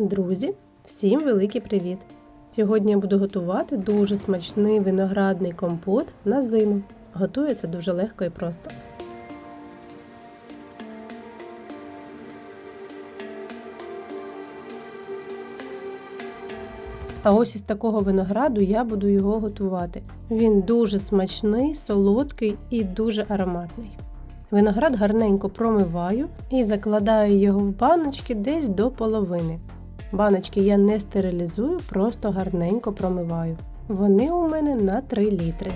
Друзі, всім великий привіт! Сьогодні я буду готувати дуже смачний виноградний компот на зиму. Готується дуже легко і просто. А ось із такого винограду я буду його готувати. Він дуже смачний, солодкий і дуже ароматний. Виноград гарненько промиваю і закладаю його в баночки десь до половини. Баночки я не стерилізую, просто гарненько промиваю. Вони у мене на 3 літри.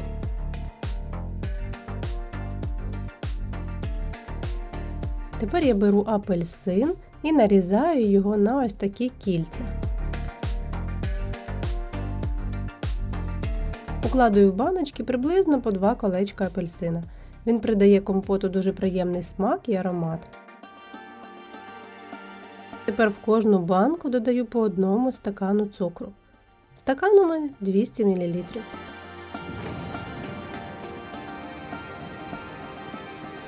Тепер я беру апельсин і нарізаю його на ось такі кільця. Укладую в баночки приблизно по 2 колечка апельсина. Він придає компоту дуже приємний смак і аромат. Тепер в кожну банку додаю по одному стакану цукру. Стакан у мене 200 мл.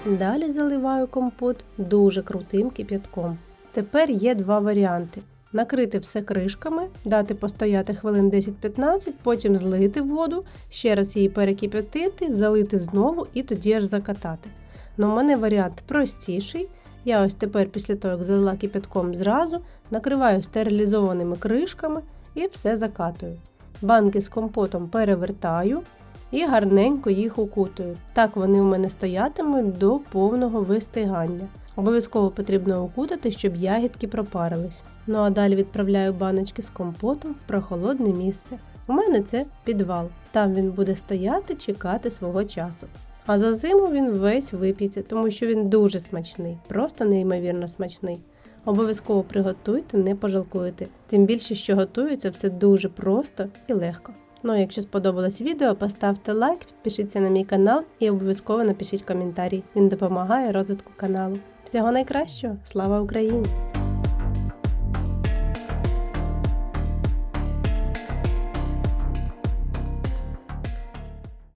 Далі заливаю компот дуже крутим кип'ятком. Тепер є два варіанти. Накрити все кришками, дати постояти хвилин 10-15, потім злити воду, ще раз її перекип'ятити, залити знову і тоді аж закатати. Ну, у мене варіант простіший. Я ось тепер, після того, як залила кипятком зразу, накриваю стерилізованими кришками і все закатую. Банки з компотом перевертаю і гарненько їх укутую. Так вони у мене стоятимуть до повного вистигання. Обов'язково потрібно укутати, щоб ягідки пропарились. Ну а далі відправляю баночки з компотом в прохолодне місце. У мене це підвал. Там він буде стояти, чекати свого часу. А за зиму він весь вип'ється, тому що він дуже смачний, просто неймовірно смачний. Обов'язково приготуйте, не пожалкуйте. Тим більше, що готується все дуже просто і легко. Ну а якщо сподобалось відео, поставте лайк, підпишіться на мій канал і обов'язково напишіть коментарі. Він допомагає розвитку каналу. Всього найкращого! Слава Україні!